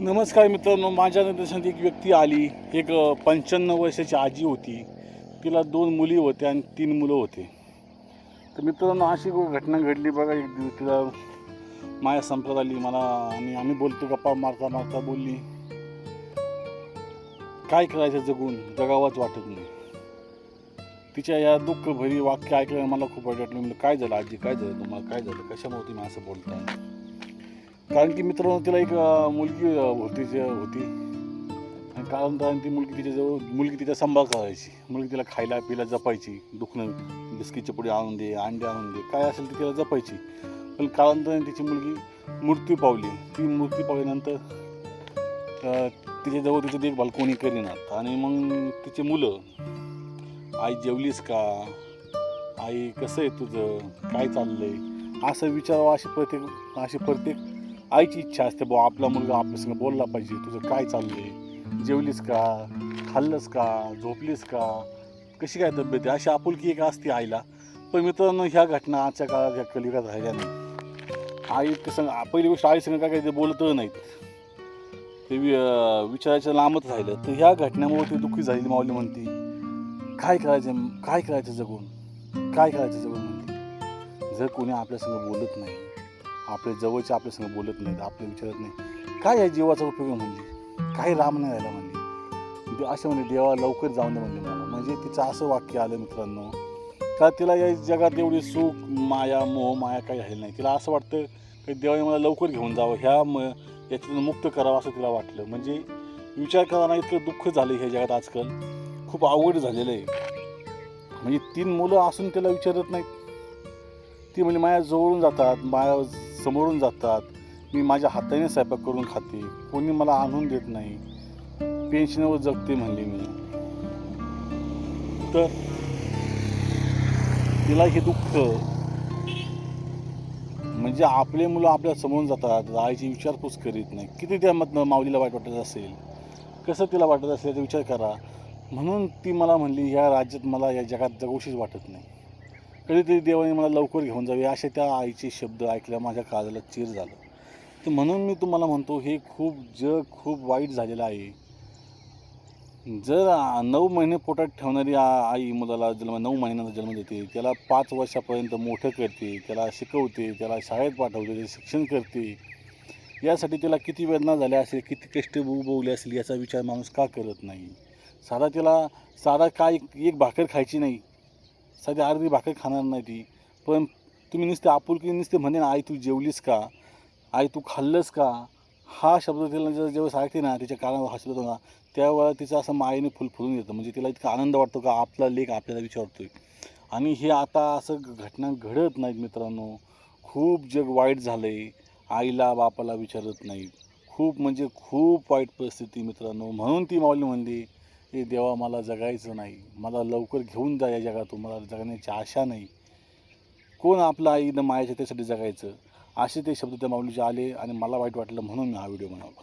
नमस्कार मित्रांनो माझ्या निदर्शनात एक व्यक्ती आली. एक पंच्याण्णव वर्षाची आजी होती. तिला दोन मुली होत्या आणि तीन मुलं होते. तर मित्रांनो अशी घटना घडली बघा. एक दिवस तिला माया संपत आली. मला आणि आम्ही बोलतो गप्पा मारता मारता बोलली काय करायचं जगून? जगावाच वाटत नाही. तिच्या या दुःख भरी वाक्य ऐकल्यावर मला खूप वाईट वाटलं म्हणलं काय झालं आजी? काय झालं? तुम्हाला काय झालं? कशामुळे तुम्ही असं बोलताय? कारण की मित्रांनो तिला एक मुलगी होती होती. आणि कालांतराने ती मुलगी तिच्याजवळ मुलगी तिचा सांभाळ करायची. मुलगी तिला खायला पिला जपायची. दुखणं बिस्किटचे पुढे आणून दे अंडे आणून दे काय असेल ते तिला जपायची. पण कालांतराने तिची मुलगी मृत्यू पावली. ती मृत्यू पावल्यानंतर तिच्याजवळ तिचं देखभाल कोणी करीनात आणि मग तिची मुलं आई जेवलीस का? आई कसं आहे तुझं? काय चाललंय? असं विचारावं अशी प्रत्येक अशी प्रत्येक आईची इच्छा असते बुवा आपला मुलगा आपल्यासंग बोलला पाहिजे तुझं काय चाललंय? जेवलीस का? खाल्लंस का? झोपलीस का? कशी काय तब्येत आहे? अशी आपुलकी एक असते आईला. पण मित्रांनो ह्या घटना आजच्या काळात ह्या कलिकात राहिल्या नाही आई संग पहिली गोष्ट आई संग काय काय ते बोलत नाहीत. ते वि विचारायचं लांबच राहिलं. तर ह्या घटनेमुळे ती दुःखी झालेली माऊली म्हणते काय करायचं काय करायचं जगून? काय करायचं जगून म्हणते? जर कोणी आपल्यासंग बोलत नाही आपल्या जवळचे आपल्यासंग बोलत नाहीत आपले विचारत नाही काय या जीवाचा उपयोग आहे म्हणली काय राम नाही राहिला म्हणली दे- असं म्हणजे देवा लवकर जाऊन दे म्हणले मला. म्हणजे तिचं असं वाक्य आलं मित्रांनो का तिला या जगात एवढी सुख माया मोह माया काही राहिली नाही. तिला असं वाटतं की देवाने मला लवकर घेऊन जावं ह्या म याच्यातून मुक्त करावं असं तिला वाटलं. म्हणजे विचार करताना इतकं दुःख झालं ह्या जगात आजकाल. खूप अवघड झालेलं आहे. म्हणजे तीन मुलं असून त्याला विचारत नाहीत. ती म्हणजे माझ्या जवळून जातात माझ्या समोरून जातात. मी माझ्या हाताने स्वयंपाक करून खाते. कोणी मला आणून देत नाही. पेन्शनवर जगते म्हणले मी. तर तिला हे दुःख म्हणजे आपले मुलं आपल्या समोरून जातात. आईची विचारपूस करीत नाही. किती त्यामधनं माऊलीला वाईट वाटत असेल? कसं तिला वाटत असेल याचा विचार करा. म्हणून ती मला म्हणली या राज्यात मला या जगात जगोशीच वाटत नाही. कधीतरी देवाने मला लवकर घेऊन जावे असे त्या आईचे शब्द ऐकल्या माझ्या काळाला चीर झालं. तर म्हणून मी तुम्हाला म्हणतो हे खूप जग खूप वाईट झालेलं आहे. जर नऊ महिने पोटात ठेवणारी आई मुलाला जन्म नऊ महिन्यांचा जन्म देते त्याला पाच वर्षापर्यंत मोठं करते त्याला शिकवते त्याला शाळेत पाठवते त्याचे शिक्षण करते यासाठी त्याला किती वेदना झाल्या असेल किती कष्ट उभवले असेल याचा विचार माणूस का करत नाही? साधा त्याला साधा काय एक भाकर खायची नाही. सध्या अर्धी भाकरी खाणार नाही ती. पण तुम्ही नुसते आपुलकी नुसते म्हणे ना आई तू जेवलीस का? आई तू खाल्लंस का? हा शब्द तिला जेव्हा सांगते ना तिच्या कानावर हसत होतो ना त्यावेळेला तिचं असं मायेने फुलफुलून येतं. म्हणजे तिला इतका आनंद वाटतो का आपला लेख आपल्याला विचारतोय. आणि हे आता असं घटना घडत नाहीत मित्रांनो. खूप जग वाईट झालं आहे आईला बापाला विचारत नाहीत. खूप म्हणजे खूप वाईट परिस्थिती मित्रांनो. म्हणून ती माऊली म्हणली की देवा मला जगायचं नाही मला लवकर घेऊन जा या जगातून मला जगण्याची आशा नाही. कोण आपलं आईनं मायाच्या त्यासाठी जगायचं? असे ते शब्द त्या माऊलीचे आले आणि मला वाईट वाटलं म्हणून मी हा व्हिडिओ बनवला.